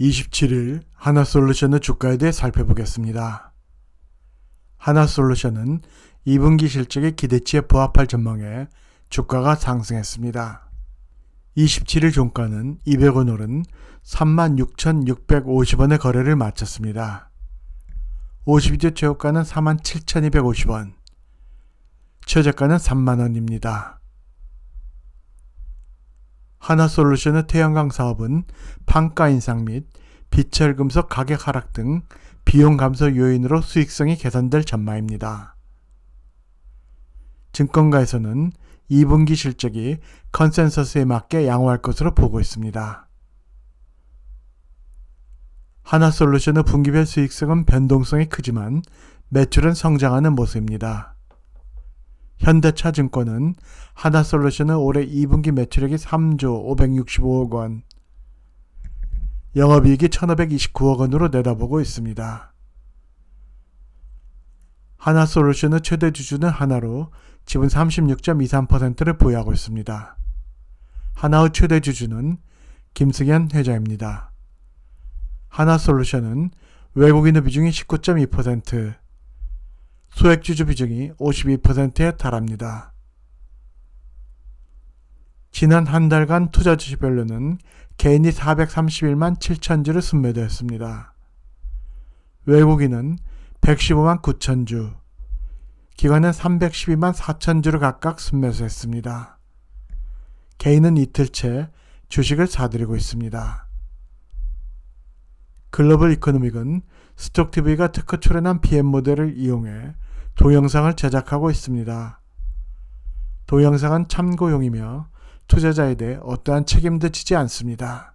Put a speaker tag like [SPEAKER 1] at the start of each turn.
[SPEAKER 1] 27일 하나솔루션의 주가에 대해 살펴보겠습니다. 하나솔루션은 2분기 실적의 기대치에 부합할 전망에 주가가 상승했습니다. 27일 종가는 200원 오른 36,650원의 거래를 마쳤습니다. 52주 최고가는 47,250원, 최저가는 3만원입니다. 하나솔루션의 태양광 사업은 판가 인상 및 비철금속 가격 하락 등 비용 감소 요인으로 수익성이 개선될 전망입니다. 증권가에서는 2분기 실적이 컨센서스에 맞게 양호할 것으로 보고 있습니다. 하나솔루션의 분기별 수익성은 변동성이 크지만 매출은 성장하는 모습입니다. 현대차증권은 하나솔루션의 올해 2분기 매출액이 3조 565억 원, 영업이익이 1529억 원으로 내다보고 있습니다. 하나솔루션의 최대 주주는 하나로 지분 36.23%를 보유하고 있습니다. 하나의 최대 주주는 김승현 회장입니다. 하나솔루션은 외국인의 비중이 19.2%, 소액 주주 비중이 52%에 달합니다. 지난 한 달간 투자 주식별로는 개인이 431만 7천 주를 순매도했습니다. 외국인은 115만 9천 주, 기관은 312만 4천 주를 각각 순매수했습니다. 개인은 이틀째 주식을 사들이고 있습니다. 글로벌 이코노믹은 스톡TV가 특허 출연한 PM 모델을 이용해 동영상을 제작하고 있습니다. 동영상은 참고용이며 투자자에 대해 어떠한 책임도 지지 않습니다.